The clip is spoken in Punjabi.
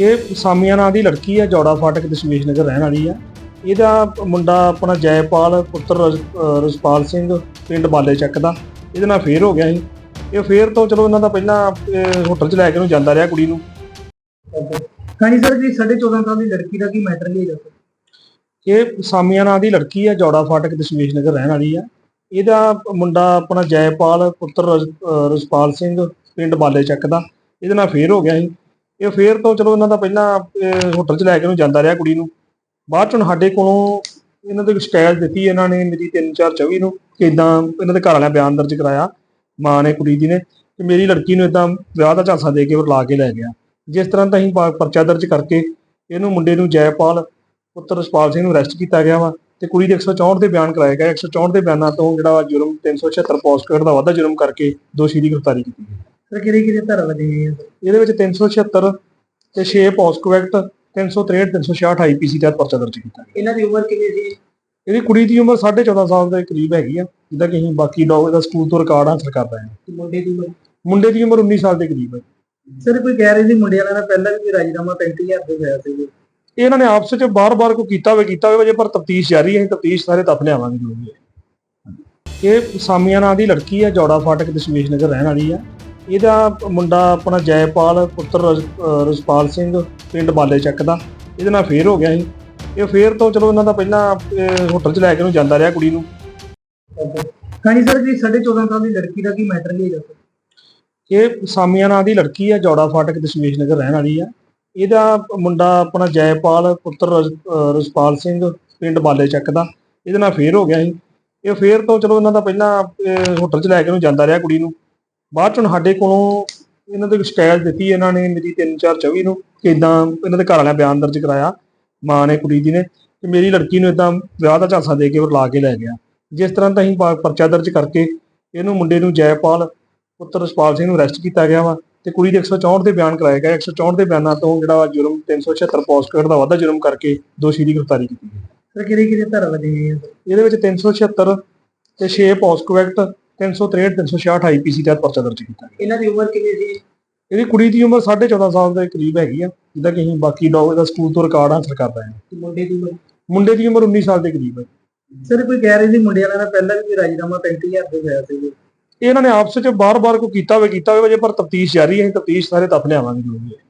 ਇਹ ਸਾਮੀਆਂ ਨਾਂ ਦੀ ਲੜਕੀ ਹੈ ਜੋੜਾ ਫਾਟਕ ਦਸ਼ਮੇਸ਼ ਨਗਰ ਰਹਿਣ ਵਾਲੀ ਆ। ਇਹਦਾ ਮੁੰਡਾ ਆਪਣਾ ਜੈਪਾਲ ਪੁੱਤਰ ਰਜਪਾਲ ਸਿੰਘ ਪਿੰਡ ਬਾਲੇ ਚੱਕ ਦਾ। ਇਹਦੇ ਨਾਲ ਫੇਰ ਹੋ ਗਿਆ ਸੀ ਇਹ ਫੇਰ ਤੋਂ ਚਲੋ ਇਹਨਾਂ ਦਾ ਪਹਿਲਾਂ ਹੋਟਲ 'ਚ ਲੈ ਕੇ ਨੂੰ ਜਾਂਦਾ ਰਿਹਾ ਕੁੜੀ ਨੂੰ। ਹਾਂਜੀ ਸਰ ਜੀ 14.5 ਸਾਲ ਦੀ ਲੜਕੀ ਦਾ ਕੀ ਮੈਟਰ ਨਹੀਂ ਦੱਸੋ ਇਹ ਸਾਮੀਆਂ ਨਾਂ ਦੀ ਲੜਕੀ ਹੈ ਜੋੜਾ ਫਾਟਕ ਦਸ਼ਮੇਸ਼ ਨਗਰ ਰਹਿਣ ਵਾਲੀ ਆ। ਇਹਦਾ ਮੁੰਡਾ ਆਪਣਾ ਜੈਪਾਲ ਪੁੱਤਰ ਰਜਪਾਲ ਸਿੰਘ ਪਿੰਡ ਬਾਲੇ ਚੱਕ ਦਾ। ਇਹਦੇ ਨਾਲ ਫੇਰ ਹੋ ਗਿਆ ਸੀ ਇਹ ਫੇਰ ਤੋਂ ਚਲੋ ਇਹਨਾਂ ਦਾ ਪਹਿਲਾਂ ਹੋਟਲ 'ਚ ਲੈ ਕੇ ਉਹਨੂੰ ਜਾਂਦਾ ਰਿਹਾ ਕੁੜੀ ਨੂੰ। ਬਾਅਦ 'ਚ ਸਾਡੇ ਕੋਲੋਂ ਇਹਨਾਂ ਦੇ ਸ਼ਿਕਾਇਤ ਦਿੱਤੀ ਇਹਨਾਂ ਨੇ ਮੇਰੀ 3424 ਨੂੰ, ਕਿ ਇਦਾਂ ਇਹਨਾਂ ਦੇ ਘਰ ਵਾਲਿਆਂ ਬਿਆਨ ਦਰਜ ਕਰਾਇਆ, ਮਾਂ ਨੇ, ਕੁੜੀ ਦੀ ਨੇ ਕਿ ਮੇਰੀ ਲੜਕੀ ਨੂੰ ਇਦਾਂ ਵਿਆਹ ਦਾ ਝਾਂਸਾ ਦੇ ਕੇ ਉਹ ਲਾ ਕੇ ਲੈ ਗਿਆ। ਜਿਸ ਤਰ੍ਹਾਂ ਤਾਂ ਅਸੀਂ ਪਰਚਾ ਦਰਜ ਕਰਕੇ ਇਹਨੂੰ ਮੁੰਡੇ ਨੂੰ ਜੈਪਾਲ, ਪੁੱਤਰ ਰਸਪਾਲ ਸਿੰਘ ਨੂੰ ਅਰੈਸਟ ਕੀਤਾ ਗਿਆ ਵਾ, ਤੇ ਕੁੜੀ ਦੇ 164 ਦੇ ਬਿਆਨ ਕਰਾਏ ਗਏ। 164 ਦੇ ਬਿਆਨਾਂ ਤੋਂ ਜਿਹੜਾ ਵਾ ਜੁਰਮ 376 ਪੋਸਟ ਦਾ ਵਾਧਾ ਜੁਰਮ ਕਰਕੇ ਦੋਸ਼ੀ ਦੀ ਗ੍ਰਿਫਤਾਰੀ ਕੀਤੀ ਗਈ। ਸਰ ਕਿਹੜੀ ਕਿਹੜੀ ਧਾਰਾ ਲੱਗੀ ਹੋਈ ਹੈ ਇਹਦੇ ਵਿੱਚ 376 ਤੇ 6 ਪੋਸਕੋ ਐਕਟ 363 366 ਆਈਪੀਸੀ ਤਹਿਤ ਪਰਚਾ ਦਰਜ ਕੀਤਾ ਗਿਆ। ਇਹਨਾਂ ਦੀ ਉਮਰ ਕਿੰਨੀ ਸੀ? ਇਹਦੀ ਕੁੜੀ ਦੀ ਉਮਰ 14.5 ਸਾਲ ਦੇ ਕਰੀਬ ਹੈਗੀ ਆ ਜਿਹਦਾ ਕਿ ਅਸੀਂ ਬਾਕੀ ਡੌਗ ਦਾ ਸਕੂਲ ਤੋਂ ਰਿਕਾਰਡ ਹਾਸਲ ਕਰ ਰਹੇ ਹਾਂ। ਮੁੰਡੇ ਦੀ ਉਮਰ? ਮੁੰਡੇ ਦੀ ਉਮਰ 19 ਸਾਲ ਦੇ ਕਰੀਬ ਹੈ। ਸਰ ਕੋਈ ਕਹਿ ਰਹੀ ਸੀ ਮੁੰਡੇ ਨਾਲ ਪਹਿਲਾਂ ਵੀ ਰਾਜੀਨਾਮਾ 35000 ਦੇ ਹੋਇਆ ਸੀ। ਇਹ ਇਹਨਾਂ ਨੇ ਆਪਸ ਵਿੱਚ ਬਾਰ-ਬਾਰ ਕੋ ਕੀਤਾ ਹੋਵੇ ਕੀਤਾ ਹੋਵੇ ਜੇ ਪਰ ਤਫਤੀਸ਼ ਜਾਰੀ ਹੈ ਤਫਤੀਸ਼ ਸਾਰੇ ਤੱਥ ਲਿਆਵਾਂਗੇ ਜੋ ਵੀ ਹੈ। ਇਹ ਸਾਮੀਆਂ ਨਾਂ ਦੀ ਲੜਕੀ ਹੈ ਜੋੜਾ ਫਾਟਕ ਦਸ਼ਮੇਸ਼ ਨਗਰ ਰਹਿਣ ਵਾਲੀ ਆ ਇਹਦਾ ਮੁੰਡਾ ਆਪਣਾ ਜੈਪਾਲ ਪੁੱਤਰ ਰਜਪਾਲ ਸਿੰਘ ਪਿੰਡ ਬਾਲੇ ਚੱਕ ਦਾ। ਇਹਦੇ ਨਾਲ ਫੇਰ ਹੋ ਗਿਆ ਸੀ। ਇਹ ਫੇਰ ਤੋਂ ਚਲੋ ਇਹਨਾਂ ਦਾ ਪਹਿਲਾਂ ਹੋਟਲ 'ਚ ਲੈ ਕੇ ਨੂੰ ਜਾਂਦਾ ਰਿਹਾ ਕੁੜੀ ਨੂੰ। ਹਾਂਜੀ ਸਰ ਜੀ 14.5 ਸਾਲ ਦੀ ਲੜਕੀ ਦਾ ਕੀ ਮੈਟਰ ਨਹੀਂ ਦੱਸੋ ਇਹ ਸਾਮੀਆਂ ਨਾਂ ਦੀ ਲੜਕੀ ਹੈ ਜੋੜਾ ਫਾਟਕ ਦਸ਼ਮੇਸ਼ ਨਗਰ ਰਹਿਣ ਵਾਲੀ ਆ। ਇਹਦਾ ਮੁੰਡਾ ਆਪਣਾ ਜੈਪਾਲ ਪੁੱਤਰ ਰਜਪਾਲ ਸਿੰਘ ਪਿੰਡ ਬਾਲੇ ਚੱਕ ਦਾ। ਇਹਦੇ ਨਾਲ ਫੇਰ ਹੋ ਗਿਆ ਸੀ। ਇਹ ਫੇਰ ਤੋਂ ਚਲੋ ਇਹਨਾਂ ਦਾ ਪਹਿਲਾਂ ਹੋਟਲ 'ਚ ਲੈ ਕੇ ਨੂੰ ਜਾਂਦਾ ਰਿਹਾ ਕੁੜੀ ਨੂੰ। ਬਾਅਦ 'ਚ ਸਾਡੇ ਕੋਲੋਂ ਇਹਨਾਂ ਦੇ ਸ਼ਿਕਾਇਤ ਦਿੱਤੀ ਇਹਨਾਂ ਨੇ ਮੇਰੀ 3424 ਨੂੰ ਕਿ ਇਦਾਂ ਇਹਨਾਂ ਦੇ ਘਰ ਵਾਲਿਆਂ ਬਿਆਨ ਦਰਜ ਕਰਾਇਆ ਮਾਂ ਨੇ ਕੁੜੀ ਦੀ ਨੇ ਕਿ ਮੇਰੀ ਲੜਕੀ ਨੂੰ ਇਦਾਂ ਵਿਆਹ ਦਾ ਝਾਂਸਾ ਦੇ ਕੇ ਉਹ ਲਾ ਕੇ ਲੈ ਗਿਆ। ਜਿਸ ਤਰ੍ਹਾਂ ਤਾਂ ਅਸੀਂ ਪਰਚਾ ਦਰਜ ਕਰਕੇ ਇਹਨੂੰ ਮੁੰਡੇ ਨੂੰ ਜੈਪਾਲ ਪੁੱਤਰ ਰਸਪਾਲ ਸਿੰਘ ਨੂੰ ਅਰੈਸਟ ਕੀਤਾ ਗਿਆ ਵਾ ਤੇ ਕੁੜੀ ਦੇ 164 ਦੇ ਬਿਆਨ ਕਰਾਏ ਗਏ। 164 ਦੇ ਬਿਆਨਾਂ ਤੋਂ ਜਿਹੜਾ ਜੁਰਮ 376 ਪੋਸਟਕਾਰਡ ਦਾ ਵਾਧਾ ਜੁਰਮ ਕਰਕੇ ਦੋਸ਼ੀ ਦੀ ਗ੍ਰਿਫਤਾਰੀ ਕੀਤੀ ਗਈ। ਸਰ ਕਿਹੜੀ ਕਿਹੜੀ ਧਾਰਾ ਲੱਗੀ ਇਹਦੇ ਵਿੱਚ 376 ਤੇ 6 ਪੋਸਕੋ ਐਕਟ 363 366 ਆਈਪੀਸੀ ਤਹਿਤ ਪਰਚਾ ਦਰਜ ਕੀਤਾ ਗਿਆ। ਇਹਨਾਂ ਦੀ ਉਮਰ ਕਿੰਨੀ ਸੀ? ਇਹਦੀ ਕੁੜੀ ਦੀ ਉਮਰ 14.5 ਸਾਲ ਦੇ ਕਰੀਬ ਹੈਗੀ ਆ ਜਿਹਦਾ ਕਿ ਅਸੀਂ ਬਾਕੀ ਡੌਗ ਦਾ ਸਕੂਲ ਤੋਂ ਰਿਕਾਰਡ ਹਾਸਲ ਕਰ ਰਹੇ ਹਾਂ। ਮੁੰਡੇ ਦੀ ਉਮਰ? ਮੁੰਡੇ ਦੀ ਉਮਰ 19 ਸਾਲ ਦੇ ਕਰੀਬ ਹੈ। ਸਰ ਕੋਈ ਕਹਿ ਰਹੀ ਸੀ ਮੁੰਡੇ ਵਾਲਿਆਂ ਨਾਲ ਪਹਿਲਾਂ ਵੀ ਕੋਈ ਰਾਜੀਨਾਮਾ 35000 ਦੇ ਹੋਇਆ ਸੀ। ਇਹ ਇਹਨਾਂ ਨੇ ਆਪਸ ਵਿੱਚ ਬਾਰ-ਬਾਰ ਕੋ ਕੀਤਾ ਹੋਵੇ ਕੀਤਾ ਹੋਵੇ ਜੇ ਪਰ ਤਫਤੀਸ਼ ਜਾਰੀ ਹੈ ਤਫਤੀਸ਼ ਸਾਰੇ ਤੱਥ ਲਿਆਵਾਂਗੇ ਜੋ ਵੀ ਹੈ।